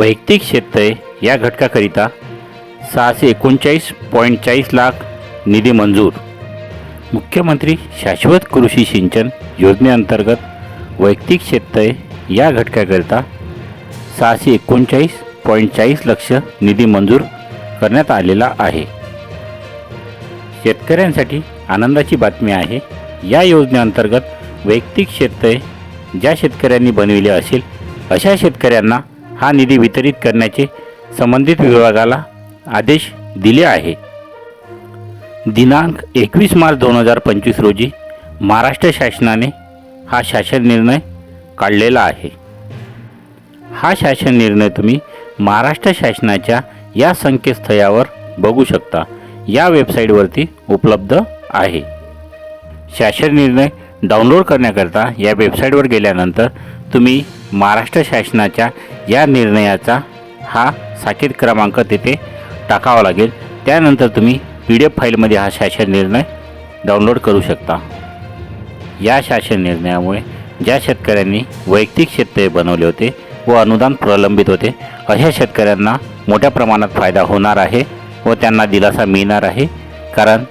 वैयक्तिक शेततळे या घटकाकरिता सहाशे एकोणचाळीस पॉईंट चाळीस लाख निधी मंजूर. मुख्यमंत्री शाश्वत कृषी सिंचन योजनेअंतर्गत वैयक्तिक शेततळे या घटकाकरिता सहाशे एकोणचाळीस पॉईंट चाळीस लक्ष निधी मंजूर करण्यात आलेला आहे. शेतकऱ्यांसाठी आनंदाची बातमी आहे या योजनेअंतर्गत वैयक्तिक शेततळे ज्या शेतकऱ्यांनी बनविले असेल अशा शेतकऱ्यांना हा निधी वितरित करण्याचे संबंधित विभागाला आदेश दिले आहे. दिनांक एकवीस मार्च दोन हजार पंचवीस रोजी महाराष्ट्र शासनाने हा शासन निर्णय काढलेला आहे. हा शासन निर्णय तुम्ही महाराष्ट्र शासनाच्या या संकेतस्थळावर बघू शकता. या वेबसाईटवरती उपलब्ध आहे. शासन निर्णय डाउनलोड करण्याकरता या वेबसाईटवर गेल्यानंतर तुम्ही महाराष्ट्र शासनाच्या या निर्णयाचा हा साकेत क्रमांक तिथे टाकावा लागेल. त्यानंतर तुम्ही पी डी एफ फाईलमध्ये हा शासन निर्णय डाउनलोड करू शकता. या शासन निर्णयामुळे ज्या शेतकऱ्यांनी वैयक्तिक शेततळे बनवले होते व अनुदान प्रलंबित होते अशा शेतकऱ्यांना मोठ्या प्रमाणात फायदा होणार आहे व त्यांना दिलासा मिळणार आहे. कारण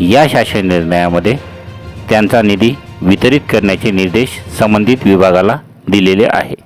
या शासन निर्णयामध्ये त्यांचा निधी वितरित करण्याचे निर्देश संबंधित विभागाला दिलेले आहे.